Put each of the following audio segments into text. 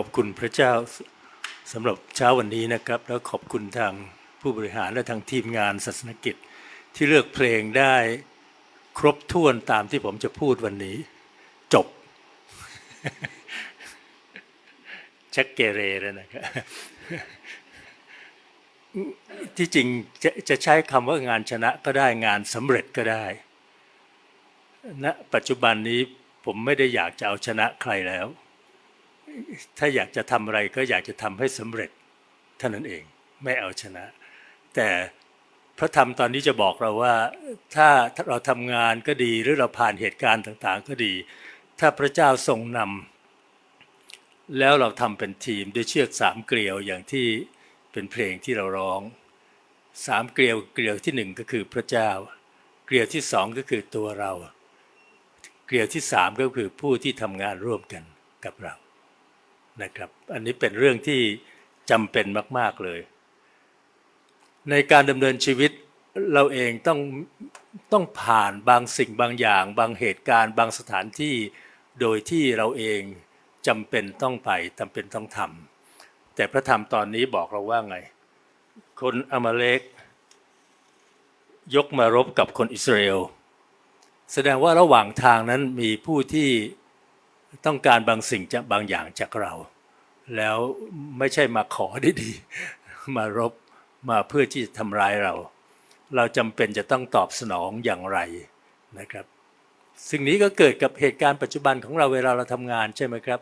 ขอบคุณพระเจ้าสำหรับเช้าวันนี้นะครับ แล้วขอบคุณทางผู้บริหารและทางทีมงานศาสนกิจ ที่เลือกเพลงได้ครบถ้วนตามที่ผมจะพูดวันนี้ จบชักเกเรแล้วนะครับที่จริงจะจะใช้คำว่างานชนะก็ได้งานสำเร็จก็ได้ณปัจจุบันนี้ผมไม่ได้อยากจะเอาชนะใครแล้ว ถ้าอยากจะทำอะไรก็อยากจะทำให้สำเร็จเท่านั้นเองไม่เอาชนะ แต่พระธรรมตอนนี้จะบอกเราว่า ถ้าเราทำงานก็ดีหรือเราผ่านเหตุการณ์ต่างๆ ก็ดี ถ้าพระเจ้าทรงนำแล้วเราทำเป็นทีมด้วยเชือกสามเกลียวอย่างที่เป็นเพลงที่เราร้องสามเกลียวเกลียวที่หนึ่งก็คือพระเจ้า เกลียวที่สองก็คือตัวเรา เกลียวที่สามก็คือผู้ที่ทำงานร่วมกันกับเรา นะครับ อันนี้เป็นเรื่องที่จำเป็นมาก ๆเลย ในการดำเนินชีวิตเราเองต้องต้องผ่านบางสิ่งบางอย่าง บางเหตุการณ์ บางสถานที่ โดยที่เราเองจำเป็นต้องไปจำเป็นต้องทำแต่พระธรรมตอนนี้บอกเราว่าไง คนอมาเลกยกมารบกับคนอิสราเอล แสดงว่าระหว่างทางนั้นมีผู้ที่ ต้องการบางสิ่งจากบางอย่างจากเรา แล้วไม่ใช่มาขอดีๆมารบมาเพื่อที่จะทำร้ายเรา เราจำเป็นจะต้องตอบสนองอย่างไรนะครับ สิ่งนี้ก็เกิดกับเหตุการณ์ปัจจุบันของเราเวลาเราทำงานใช่ไหมครับ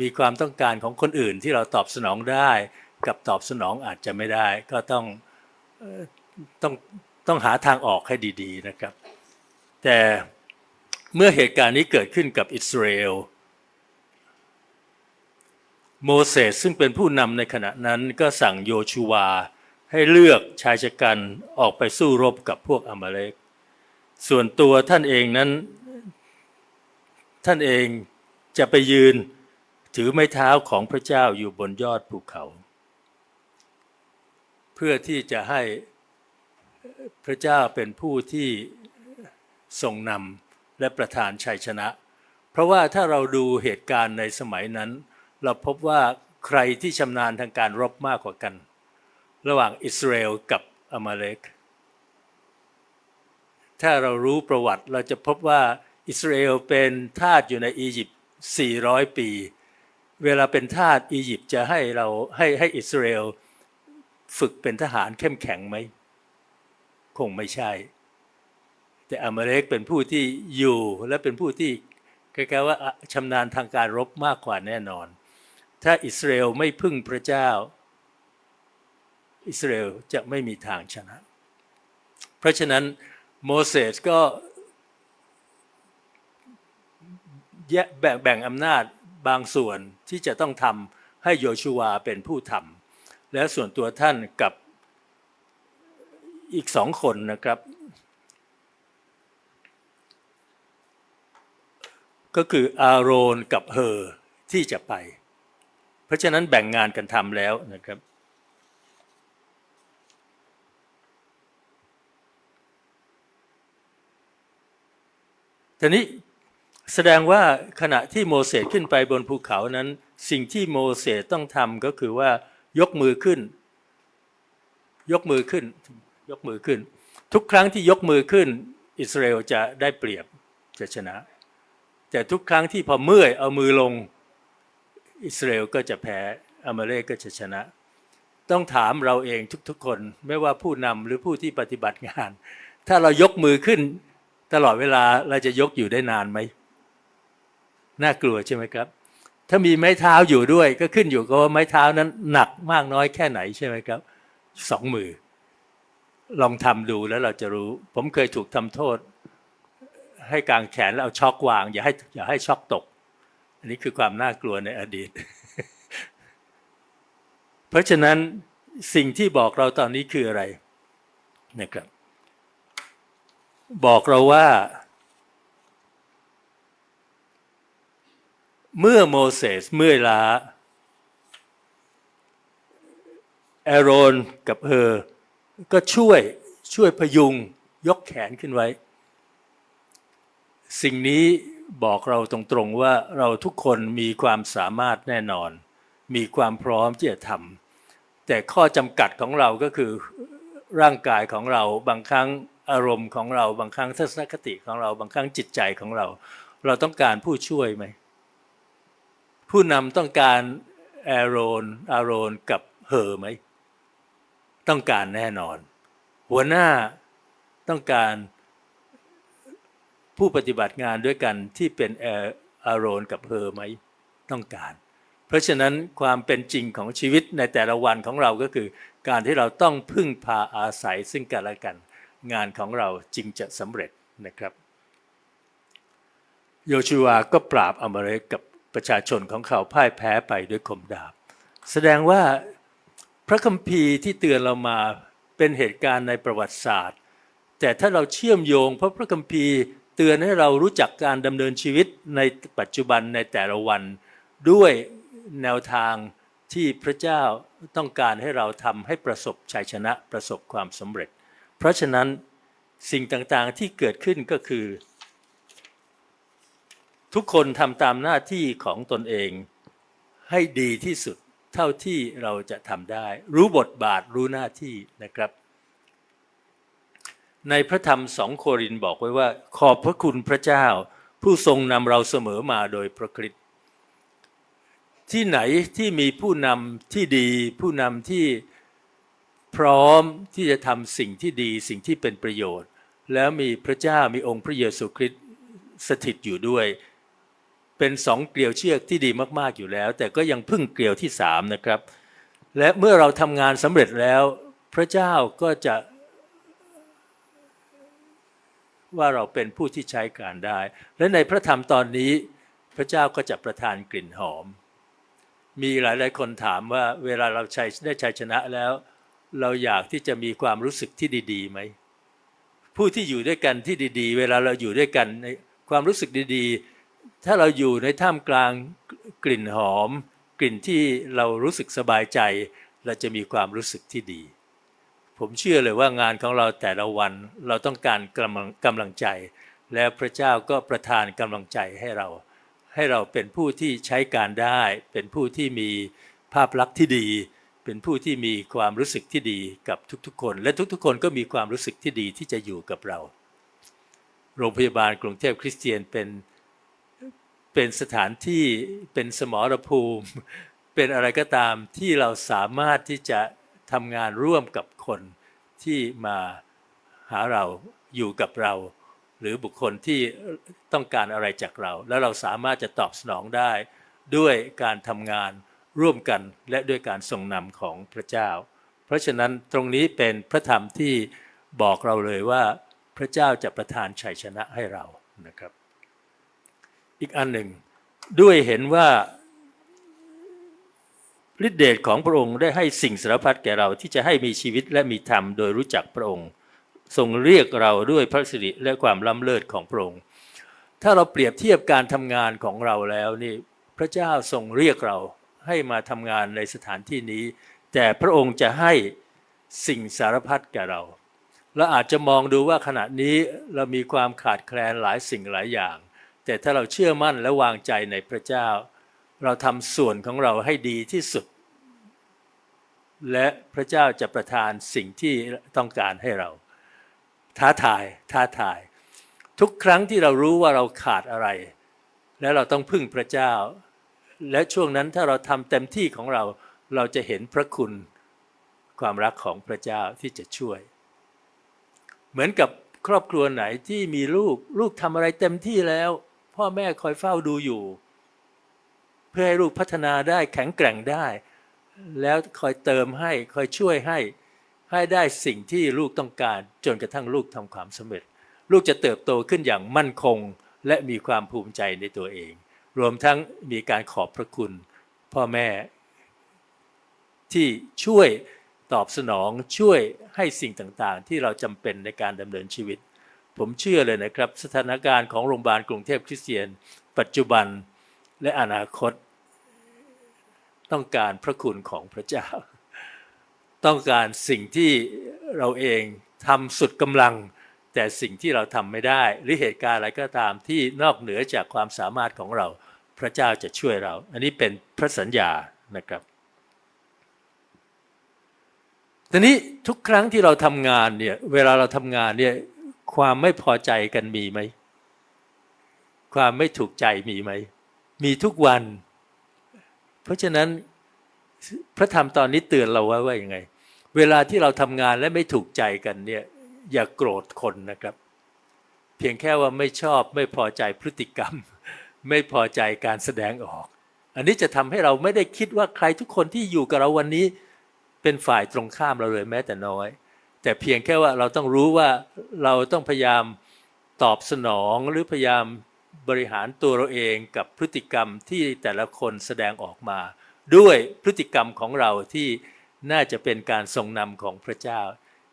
มีความต้องการของคนอื่นที่เราตอบสนองได้ กับตอบสนองอาจจะไม่ได้ ก็ต้องต้องต้องหาทางออกให้ดี ๆนะครับ แต่เมื่อเหตุการณ์นี้เกิดขึ้นกับอิสราเอล โมเสสซึ่งเป็นผู้นำในขณะนั้นก็สั่งโยชูวา ให้เลือกชายชะกันออกไปสู้รบกับพวกอามาเลก ส่วนตัวท่านเองนั้น ท่านเองจะไปยืนถือไม้เท้าของพระเจ้าอยู่บนยอดภูเขา เพื่อที่จะให้พระเจ้าเป็นผู้ที่ทรงนำและประทานชัยชนะ เพราะว่าถ้าเราดูเหตุการณ์ในสมัยนั้น เราพบว่าใครที่ชำนาญทางการรบมากกว่ากัน ระหว่างอิสราเอลกับอามาเลกถ้าเรารู้ประวัติเราจะพบว่าอิสราเอลเป็นทาสอยู่ในอียิปต์ 400 ปี เวลาเป็นทาสอียิปต์จะให้เราให้ให้อิสราเอลฝึกเป็นทหารเข้มแข็งไหม คงไม่ใช่ แต่อามาเลกเป็นผู้ที่อยู่และเป็นผู้ที่คล้ายๆว่าชำนาญทางการรบมากกว่าแน่นอน ถ้าอิสราเอลไม่พึ่งพระเจ้า อิสราเอลจะไม่มีทางชนะ เพราะฉะนั้นโมเสสก็แยกแบ่งแบ่งอำนาจบางส่วนที่จะต้องทำให้โยชูวาเป็นผู้ทำและส่วนตัวท่านกับอีกสองคนนะครับ ก็คืออาโรนกับเฮอร์ที่จะไป เพราะฉะนั้นแบ่งงานกันทำแล้วนะครับทีนี้แสดงว่าขณะที่โมเสสขึ้นไปบนภูเขานั้น สิ่งที่โมเสสต้องทำก็คือว่ายกมือขึ้น ยกมือขึ้น ยกมือขึ้น ทุกครั้งที่ยกมือขึ้น อิสราเอลจะได้เปรียบจะชนะ แต่ทุกครั้งที่พอเมื่อยเอามือลง อิสราเอลก็จะแพ้อามาเลกก็จะชนะ ต้องถามเราเองทุกๆคน ไม่ว่าผู้นำหรือผู้ที่ปฏิบัติงาน ถ้าเรายกมือขึ้น ตลอดเวลาเราจะยกอยู่ได้นานไหมน่ากลัวใช่ไหมครับ ถ้ามีไม้เท้าอยู่ด้วยก็ขึ้นอยู่กับว่าไม้เท้านั้นหนักมากน้อยแค่ไหนใช่ไหมครับสองมือ ลองทำดูแล้วเราจะรู้ ผมเคยถูกทำโทษ ให้กางแขนแล้วเอาช็อกวาง อย่าให้อย่าให้ช็อกตก นนี้คือความน่ากลัวในอดีต เพราะฉะนั้นสิ่งที่บอกเราตอนนี้คืออะไรนะครับ บอกเราว่า เมื่อโมเสสเมื่อยล้าแอโรนกับเฮอก็ช่วยช่วยพยุงยกแขนขึ้นไว้ สิ่งนี้ บอกเราตรงๆว่าเราทุกคนมีความสามารถแน่นอน มีความพร้อมที่จะทำแต่ข้อจำกัดของเราก็คือร่างกายของเราบางครั้งอารมณ์ของเราบางครั้งทัศนคติของเราบางครั้งจิตใจของเรา เราต้องการผู้ช่วยไหม ผู้นำต้องการแอโรนอารอนกับเฮอไหม ต้องการแน่นอน หัวหน้าต้องการ ผู้ปฏิบัติงานด้วยกันที่เป็นแอารอนกับเฮอไหมต้องการ เพราะฉะนั้นความเป็นจริงของชีวิตในแต่ละวันของเราก็คือ การที่เราต้องพึ่งพาอาศัยซึ่งกันและกัน งานของเราจึงจะสำเร็จนะครับ โยชูวาก็ปราบอเมริกกับประชาชนของเขาพ่ายแพ้ไปด้วยคมดาบ แสดงว่าพระคัมภีร์ที่เตือนเรามาเป็นเหตุการณ์ในประวัติศาสตร์ แต่ถ้าเราเชื่อมโยง เพราะพระคัมภีร์ เตือนให้เรารู้จักการดำเนินชีวิตในปัจจุบันในแต่ละวัน ด้วยแนวทางที่พระเจ้าต้องการให้เราทำให้ประสบชัยชนะประสบความสำเร็จ เพราะฉะนั้นสิ่งต่างๆที่เกิดขึ้นก็คือ ทุกคนทำตามหน้าที่ของตนเองให้ดีที่สุดเท่าที่เราจะทำได้ รู้บทบาทรู้หน้าที่นะครับ ในพระธรรมสองโครินบอกไว้ว่า ขอบพระคุณพระเจ้า ผู้ทรงนำเราเสมอมาโดยพระคริสต์ที่ไหนที่มีผู้นำที่ดี ผู้นำที่พร้อมที่จะทำสิ่งที่ดีสิ่งที่เป็นประโยชน์ แล้วมีพระเจ้ามีองค์พระเยซูคริสต์สถิตอยู่ด้วย เป็นสองเกลียวเชือกที่ดีมากๆอยู่แล้ว แต่ก็ยังพึ่งเกลียวที่สามนะครับ และเมื่อเราทำงานสำเร็จแล้ว พระเจ้าก็จะ ว่าเราเป็นผู้ที่ใช้การได้ และในพระธรรมตอนนี้ พระเจ้าก็จะประทานกลิ่นหอม มีหลายๆคนถามว่าเวลาเราใช้ได้ชัยชนะแล้ว เราอยากที่จะมีความรู้สึกที่ดีๆไหมผู้ที่อยู่ด้วยกันที่ดี ๆ เวลาเราอยู่ด้วยกันในความรู้สึกดีๆ ถ้าเราอยู่ในท่ามกลางกลิ่นหอม กลิ่นที่เรารู้สึกสบายใจ เราจะมีความรู้สึกที่ดี ผมเชื่อเลยว่างานของเราแต่ละวันเราต้องการกำลังกำลังใจ และพระเจ้าก็ประทานกำลังใจให้เรา ให้เราเป็นผู้ที่ใช้การได้ เป็นผู้ที่มีภาพลักษณ์ที่ดี เป็นผู้ที่มีความรู้สึกที่ดีกับทุกๆ คน และทุกๆ คนก็มีความรู้สึกที่ดีที่จะอยู่กับเรา โรงพยาบาลกรุงเทพคริสเตียนเป็นเป็นสถานที่เป็นสมรภูมิ เป็นอะไรก็ตามที่เราสามารถที่จะ ทำงานร่วมกับคนที่มาหาเราอยู่กับเรา หรือบุคคลที่ต้องการอะไรจากเรา แล้วเราสามารถจะตอบสนองได้ ด้วยการทำงานร่วมกันและด้วยการทรงนำของพระเจ้า เพราะฉะนั้นตรงนี้เป็นพระธรรมที่บอกเราเลยว่าพระเจ้าจะประทานชัยชนะให้เรานะครับ อีกอันหนึ่งด้วยเห็นว่า ฤทธิเดชของพระองค์ได้ให้สิ่งสารพัดแก่เราที่จะให้มีชีวิตและมีธรรมโดยรู้จักพระองค์ ทรงเรียกเราด้วยพระสิริและความล้ำเลิศของพระองค์ ถ้าเราเปรียบเทียบการทำงานของเราแล้วนี่พระเจ้าทรงเรียกเราให้มาทำงานในสถานที่นี้ แต่พระองค์จะให้สิ่งสารพัดแก่เราเราอาจจะมองดูว่าขณะนี้เรามีความขาดแคลนหลายสิ่งหลายอย่าง แต่ถ้าเราเชื่อมั่นและวางใจในพระเจ้า เราทำส่วนของเราให้ดีที่สุด และพระเจ้าจะประทานสิ่งที่ต้องการให้เรา ท้าทายท้าทาย ทุกครั้งที่เรารู้ว่าเราขาดอะไร และเราต้องพึ่งพระเจ้า และช่วงนั้นถ้าเราทำเต็มที่ของเราเราจะเห็นพระคุณความรักของพระเจ้าที่จะช่วย เหมือนกับครอบครัวไหนที่มีลูกลูกทำอะไรเต็มที่แล้ว พ่อแม่คอยเฝ้าดูอยู่ เพื่อให้ลูกพัฒนาได้แข็งแกร่งได้ แล้วคอยเติมให้คอยช่วยให้ให้ได้สิ่งที่ลูกต้องการจนกระทั่งลูกทำความสำเร็จ ลูกจะเติบโตขึ้นอย่างมั่นคง และมีความภูมิใจในตัวเอง รวมทั้งมีการขอบพระคุณ พ่อแม่ ที่ช่วยตอบสนองช่วยให้สิ่งต่างๆ ที่เราจำเป็นในการดำเนินชีวิต ผมเชื่อเลยนะครับ สถานการณ์ของโรงพยาบาลกรุงเทพคริสเตียน ปัจจุบันและอนาคต ต้องการพระคุณของพระเจ้า ต้องการสิ่งที่เราเองทำสุดกำลัง แต่สิ่งที่เราทำไม่ได้ หรือเหตุการณ์อะไรก็ตามที่นอกเหนือจากความสามารถของเรา พระเจ้าจะช่วยเรา อันนี้เป็นพระสัญญานะครับทีนี้ทุกครั้งที่เราทำงานเนี่ยเวลาเราทำงานเนี่ยความไม่พอใจกันมีไหม ความไม่ถูกใจมีไหม มีทุกวัน เพราะฉะนั้นพระธรรมตอนนี้เตือนเราไว้ว่ายังไง เวลาที่เราทำงานและไม่ถูกใจกันเนี่ยอย่าโกรธคนนะครับ เพียงแค่ว่าไม่ชอบไม่พอใจพฤติกรรม ไม่พอใจการแสดงออก อันนี้จะทำให้เราไม่ได้คิดว่าใครทุกคนที่อยู่กับเราวันนี้เป็นฝ่ายตรงข้ามเราเลยแม้แต่น้อย แต่เพียงแค่ว่าเราต้องรู้ว่าเราต้องพยายามตอบสนองหรือพยายาม บริหารตัวเราเองกับพฤติกรรมที่แต่ละคนแสดงออกมา ด้วยพฤติกรรมของเราที่น่าจะเป็นการทรงนำของพระเจ้า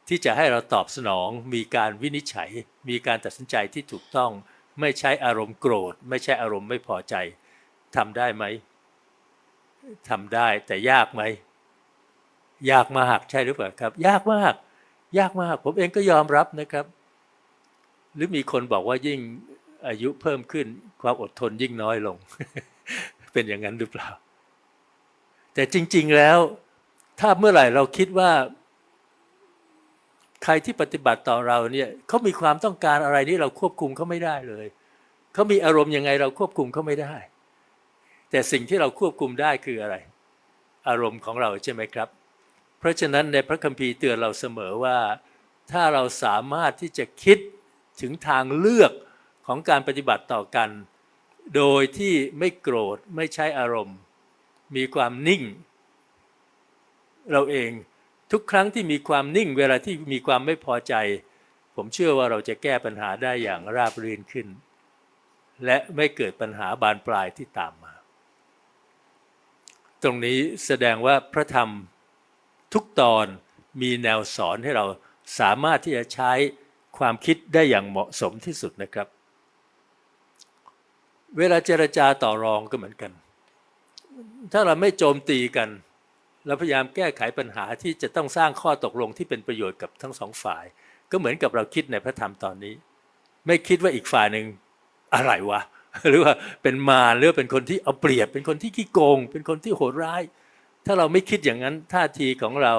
ที่จะให้เราตอบสนองมีการวินิจฉัย มีการตัดสินใจที่ถูกต้อง ไม่ใช้อารมณ์โกรธ ไม่ใช่อารมณ์ไม่พอใจทำได้ไหมทำได้แต่ยากไหมยากมากใช่หรือเปล่าครับ ยากมาก ยากมาก ผมเองก็ยอมรับนะครับ หรือมีคนบอกว่ายิ่ง อายุเพิ่มขึ้นความอดทนยิ่งน้อยลง เป็นอย่างนั้นหรือเปล่า แต่จริง ๆแล้ว ถ้าเมื่อไหร่เราคิดว่า ใครที่ปฏิบัติต่อเราเนี่ยเขามีความต้องการอะไรนี่เราควบคุมเขาไม่ได้เลยเขามีอารมณ์ยังไงเราควบคุมเขาไม่ได้ แต่สิ่งที่เราควบคุมได้คืออะไร อารมณ์ของเราใช่ไหมครับ เพราะฉะนั้นในพระคัมภีร์เตือนเราเสมอว่า ถ้าเราสามารถที่จะคิดถึงทางเลือก ของการปฏิบัติต่อกัน โดยที่ไม่โกรธไม่ใช้อารมณ์ มีความนิ่ง เราเองทุกครั้งที่มีความนิ่ง เวลาที่มีความไม่พอใจ ผมเชื่อว่าเราจะแก้ปัญหาได้อย่างราบรื่นขึ้น และไม่เกิดปัญหาบานปลายที่ตามมา ตรงนี้แสดงว่าพระธรรมทุกตอนมีแนวสอนให้เราสามารถที่จะใช้ความคิดได้อย่างเหมาะสมที่สุดนะครับ เวลาเจรจาต่อรองก็เหมือนกัน ถ้าเราไม่โจมตีกัน เราพยายามแก้ไขปัญหาที่จะต้องสร้างข้อตกลงที่เป็นประโยชน์กับทั้งสองฝ่าย ก็เหมือนกับเราคิดในพระธรรมตอนนี้ ไม่คิดว่าอีกฝ่ายหนึ่งอะไรวะ หรือว่าเป็นมารหรือเป็นคนที่เอาเปรียบ เป็นคนที่ขี้โกง เป็นคนที่โหดร้าย ถ้าเราไม่คิดอย่างนั้นท่าทีของเรา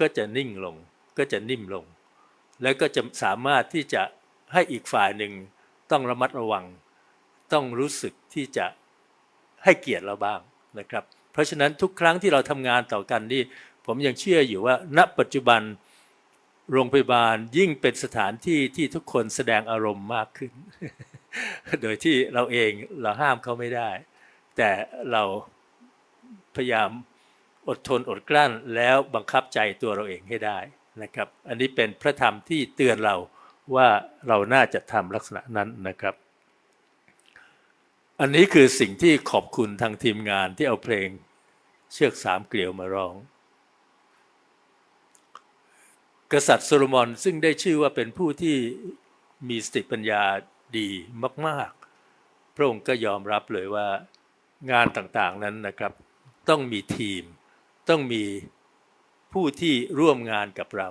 ก็จะนิ่งลง ก็จะนิ่มลง แล้วก็จะสามารถที่จะให้อีกฝ่ายหนึ่งต้องระมัดระวัง ต้องรู้สึกที่จะให้เกียรติเราบ้างนะครับ เพราะฉะนั้นทุกครั้งที่เราทำงานต่อกันนี่ผมยังเชื่ออยู่ว่า ณปัจจุบันโรงพยาบาลยิ่งเป็นสถานที่ที่ทุกคนแสดงอารมณ์มากขึ้น โดยที่เราเองเราห้ามเขาไม่ได้ แต่เราพยายามอดทนอดกลั้นแล้วบังคับใจตัวเราเองให้ได้นะครับ อันนี้เป็นพระธรรมที่เตือนเราว่าเราน่าจะทำลักษณะนั้นนะครับ อันนี้คือสิ่งที่ขอบคุณทางทีมงานที่เอาเพลงเชือกสามเกลียวมาร้อง กษัตริย์โซโลมอนซึ่งได้ชื่อว่าเป็นผู้ที่มีสติปัญญาดีมาก ๆ พระองค์ก็ยอมรับเลยว่างานต่างๆนั้นนะครับ ต้องมีทีม ต้องมีผู้ที่ร่วมงานกับเรา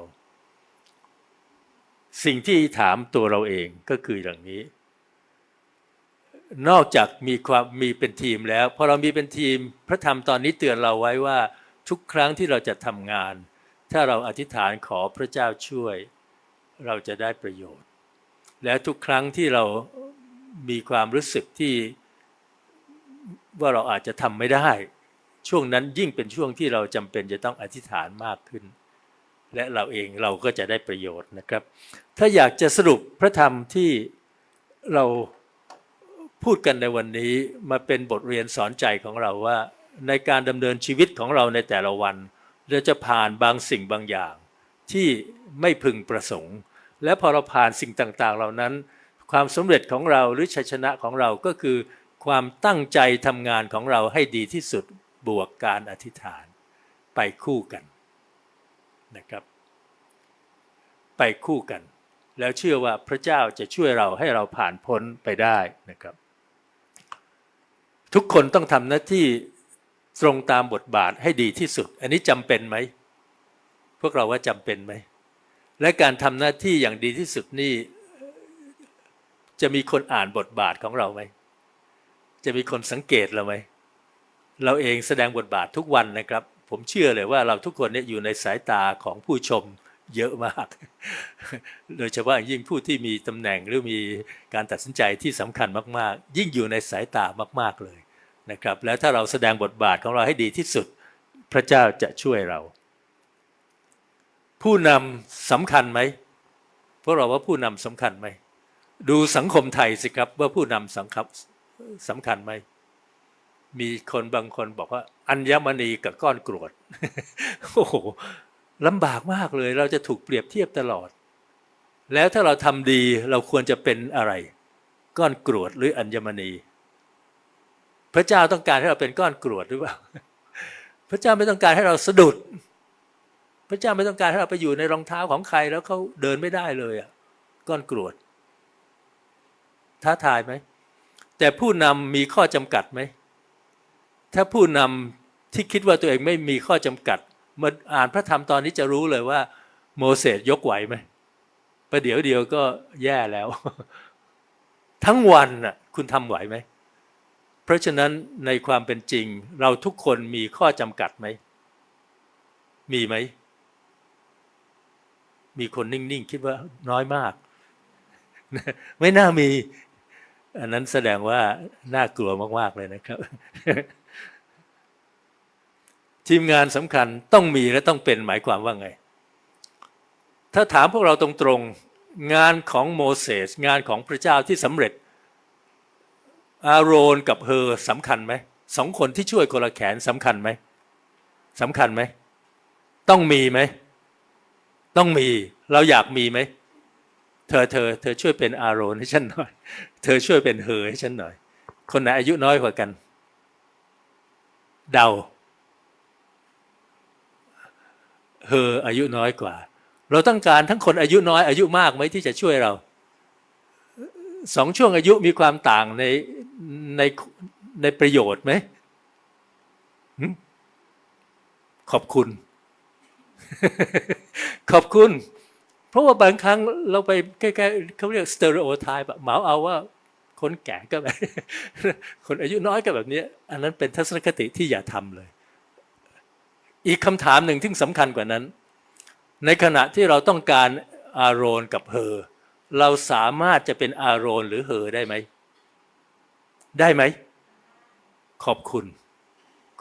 สิ่งที่ถามตัวเราเองก็คืออย่างนี้ นอกจากมีความมีเป็นทีมแล้วพอเรามีเป็นทีมพระธรรมตอนนี้เตือนเราไว้ว่าทุกครั้งที่เราจะทำงาน ถ้าเราอธิษฐานขอพระเจ้าช่วย เราจะได้ประโยชน์ และทุกครั้งที่เรามีความรู้สึกที่ว่าเราอาจจะทำไม่ได้ ช่วงนั้นยิ่งเป็นช่วงที่เราจำเป็นจะต้องอธิษฐานมากขึ้น และเราเองเราก็จะได้ประโยชน์นะครับ ถ้าอยากจะสรุปพระธรรมที่เรา พูดกันในวันนี้มาเป็นบทเรียนสอนใจของเราว่า ในการดำเนินชีวิตของเราในแต่ละวัน เราจะผ่านบางสิ่งบางอย่าง ที่ไม่พึงประสงค์ และพอเราผ่านสิ่งต่างๆ เหล่านั้น ความสำเร็จของเราหรือชัยชนะของเราก็คือ ความตั้งใจทำงานของเราให้ดีที่สุดบวกการอธิษฐาน ไปคู่กันนะครับ ไปคู่กัน แล้วเชื่อว่าพระเจ้าจะช่วยเราให้เราผ่านพ้นไปได้นะครับ ทุกคนต้องทำหน้าที่ตรงตามบทบาทให้ดีที่สุด อันนี้จำเป็นไหม พวกเราว่าจำเป็นไหม และการทำหน้าที่อย่างดีที่สุดนี่ จะมีคนอ่านบทบาทของเราไหม จะมีคนสังเกตเราไหม เราเองแสดงบทบาททุกวันนะครับ ผมเชื่อเลยว่าเราทุกคนเนี่ยอยู่ในสายตาของผู้ชม เยอะมาก โดยเฉพาะยิ่งผู้ที่มีตำแหน่งหรือมีการตัดสินใจที่สำคัญมาก ๆ ยิ่งอยู่ในสายตามาก ๆเลยนะครับ แล้วถ้าเราแสดงบทบาทของเราให้ดีที่สุด พระเจ้าจะช่วยเรา ผู้นำสำคัญไหมพวกเราว่าผู้นำสำคัญไหม ดูสังคมไทยสิครับว่าผู้นำสังคับสำคัญไหมมีคนบางคนบอกว่า อัญมณีกับก้อนกรวดโอ้โห ลำบากมากเลย เราจะถูกเปรียบเทียบตลอด แล้วถ้าเราทำดีเราควรจะเป็นอะไร ก้อนกรวดหรืออัญมณี พระเจ้าต้องการให้เราเป็นก้อนกรวดหรือเปล่า พระเจ้าไม่ต้องการให้เราสะดุด พระเจ้าไม่ต้องการให้เราไปอยู่ในรองเท้าของใครแล้วเขาเดินไม่ได้เลยอะก้อนกรวด ท้าทายไหม แต่ผู้นำมีข้อจำกัดไหม ถ้าผู้นำที่คิดว่าตัวเองไม่มีข้อจำกัด มื่ออ่านพระธรรมตอนนี้จะรู้เลยว่า โมเสสยกไหวไหมประเดี๋ยวเดียวก็แย่แล้ว ทั้งวันน่ะคุณทำไหวไหม เพราะฉะนั้นในความเป็นจริง เราทุกคนมีข้อจำกัดไหม มีไหม มีคนนิ่งๆ คิดว่าน้อยมาก ไม่น่ามี อันนั้นแสดงว่าน่ากลัวมาก ๆ เลยนะครับ ทีมงานสำคัญต้องมีและต้องเป็นหมายความว่าไง ถ้าถามพวกเราตรงๆงานของโมเสสงานของพระเจ้าที่สำเร็จ อาโรนกับเฮอสำคัญไหมสองคนที่ช่วยคนละแขนสำคัญไหมสำคัญไหมต้องมีไหมต้องมีเราอยากมีไหมเธอเธอเธอช่วยเป็นอาโรนให้ฉันหน่อย เธอช่วยเป็นเฮอให้ฉันหน่อย คนไหนอายุน้อยกว่ากัน เดา เฮออายุน้อยกว่า เราต้องการทั้งคนอายุน้อยอายุมากไหมที่จะช่วยเราสองช่วงอายุมีความต่างในในในประโยชน์ไหมขอบคุณ ขอบคุณ เพราะว่าบางครั้งเราไปใกล้ๆเขาเรียกสเตอริโอไทป์เหมาเอาว่าคนแก่ก็แบบ คนอายุน้อยก็แบบนี้ อันนั้นเป็นทัศนคติที่อย่าทำเลย อีกคำถามหนึ่งที่สำคัญกว่านั้น ในขณะที่เราต้องการอารอนกับเฮอเราสามารถจะเป็นอารอนหรือเฮอได้ไหม ได้ไหม ขอบคุณ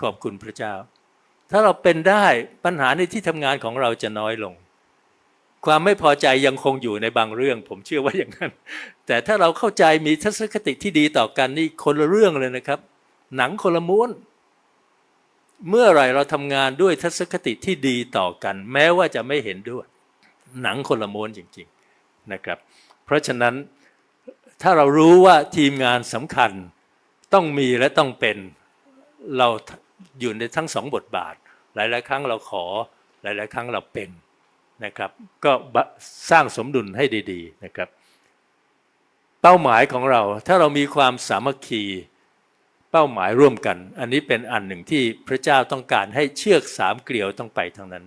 ขอบคุณพระเจ้า ถ้าเราเป็นได้ปัญหาในที่ทำงานของเราจะน้อยลง ความไม่พอใจยังคงอยู่ในบางเรื่อง ผมเชื่อว่าอย่างนั้น แต่ถ้าเราเข้าใจมีทัศนคติที่ดีต่อกันนี่คนละเรื่องเลยนะครับ หนังคนละม้วน เมื่อไหร่เราทำงานด้วยทัศนคติที่ดีต่อกัน แม้ว่าจะไม่เห็นด้วย หนังคนละม้วนจริงๆนะครับ เพราะฉะนั้นถ้าเรารู้ว่าทีมงานสำคัญต้องมีและต้องเป็นเราอยู่ในทั้งสองบทบาท หลาย ๆ ครั้งเราขอ หลาย ๆ ครั้งเราเป็นนะครับ ก็สร้างสมดุลให้ดี ๆ นะครับ เป้าหมายของเราถ้าเรามีความสามัคคี เป้าหมายร่วมกัน อันนี้เป็นอันหนึ่งที่พระเจ้าต้องการให้เชือกสามเกลียวต้องไปทางนั้น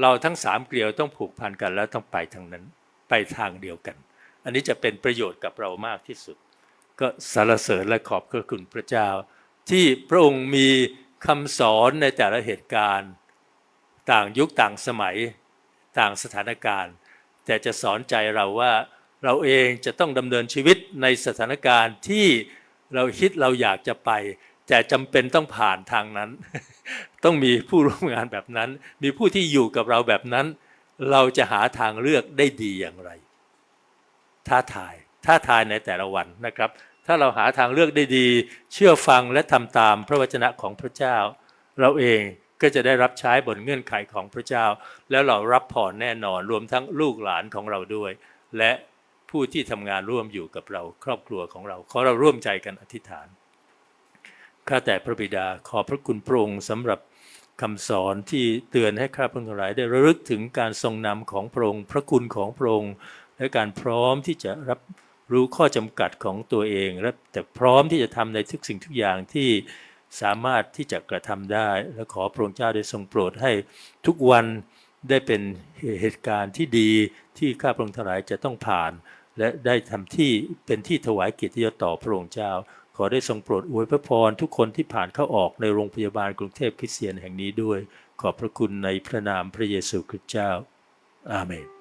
เราทั้งสามเกลียวต้องผูกพันกันแล้วต้องไปทางนั้น ไปทางเดียวกัน อันนี้จะเป็นประโยชน์กับเรามากที่สุด ก็สรรเสริญและขอบพระคุณพระเจ้า ที่พระองค์มีคำสอนในแต่ละเหตุการณ์ ต่างยุคต่างสมัยต่างสถานการณ์ แต่จะสอนใจเราว่าเราเองจะต้องดำเนินชีวิตในสถานการณ์ที่ เราคิดเราอยากจะไป แต่จำเป็นต้องผ่านทางนั้น ต้องมีผู้ร่วมงานแบบนั้น มีผู้ที่อยู่กับเราแบบนั้น เราจะหาทางเลือกได้ดีอย่างไร ท้าทายท้าทายในแต่ละวันนะครับ ถ้าเราหาทางเลือกได้ดี เชื่อฟังและทำตามพระวจนะของพระเจ้า เราเองก็จะได้รับใช้บนเงื่อนไขของพระเจ้า แล้วเรารับผ่อนแน่นอนรวมทั้งลูกหลานของเราด้วย และ ผู้ที่ทำงานร่วมอยู่กับเราครอบครัวของเราขอเราร่วมใจกันอธิษฐานข้าแต่พระบิดาขอพระคุณพระองค์สำหรับคำสอนที่เตือนให้ข้าพเจ้าทั้งหลาย ได้ระลึกถึงการทรงนำของพระองค์ พระคุณของพระองค์ และการพร้อมที่จะรับรู้ข้อจำกัดของตัวเองและแต่พร้อมที่จะทำในทุกสิ่งทุกอย่างที่สามารถที่จะกระทำได้ และขอพระองค์เจ้าได้ทรงโปรดให้ทุกวันได้เป็นเหตุการณ์ที่ดีที่ข้าพระองค์ทั้งหลายจะต้องผ่าน และได้ทำที่เป็นที่ถวายเกียรติยศต่อพระองค์เจ้า ขอได้ทรงโปรดอวยพระพรทุกคนที่ผ่านเข้าออกในโรงพยาบาลกรุงเทพคริสเตียนแห่งนี้ด้วย ขอบพระคุณในพระนามพระเยซูคริสต์เจ้า อาเมน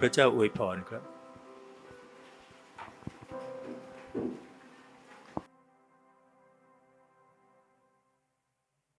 พระเจ้าอวยพรครับ